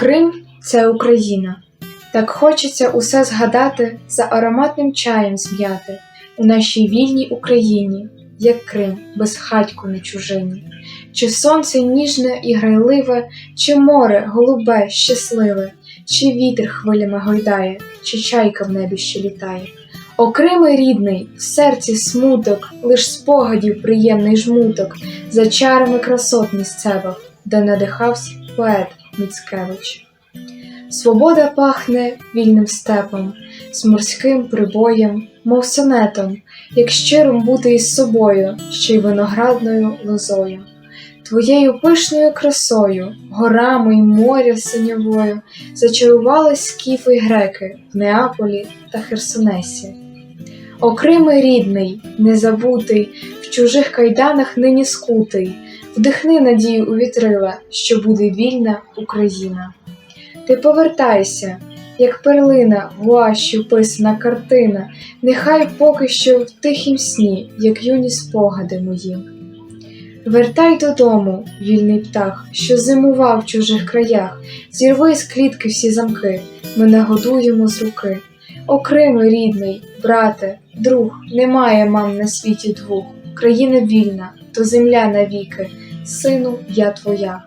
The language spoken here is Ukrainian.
Крим це Україна. Так хочеться усе згадати, за ароматним чаєм зм'яти у нашій вільній Україні, як Крим, без хатьку на чужині. Чи сонце ніжне і грайливе, чи море голубе, щасливе, чи вітер хвилями гойдає, чи чайка в небі ще літає. О Криме рідний, в серці смуток, лиш спогадів приємний жмуток, за чарами красот місцевих, де надихався поет Міцкевич. Свобода пахне вільним степом, з морським прибоєм, мов сонетом, як щиром бути із собою, ще й виноградною лозою. Твоєю пишною красою, горами й моря синьовою зачарувались скіфи й греки в Неаполі та Херсонесі. О Криме рідний, незабутий, в чужих кайданах нині скутий, вдихни надію у вітрила, що буде вільна Україна. Ти повертайся, як перлина в гуаші вписана картина, нехай поки що в тихім сні, як юні спогади мої. Вертай додому, вільний птах, що зимував в чужих краях, зірви з клітки всі замки, ми нагодуємо з руки. О Криме рідний, брате, друг, немає мам на світі двох. Країна вільна, то земля навіки, сину, я твоя.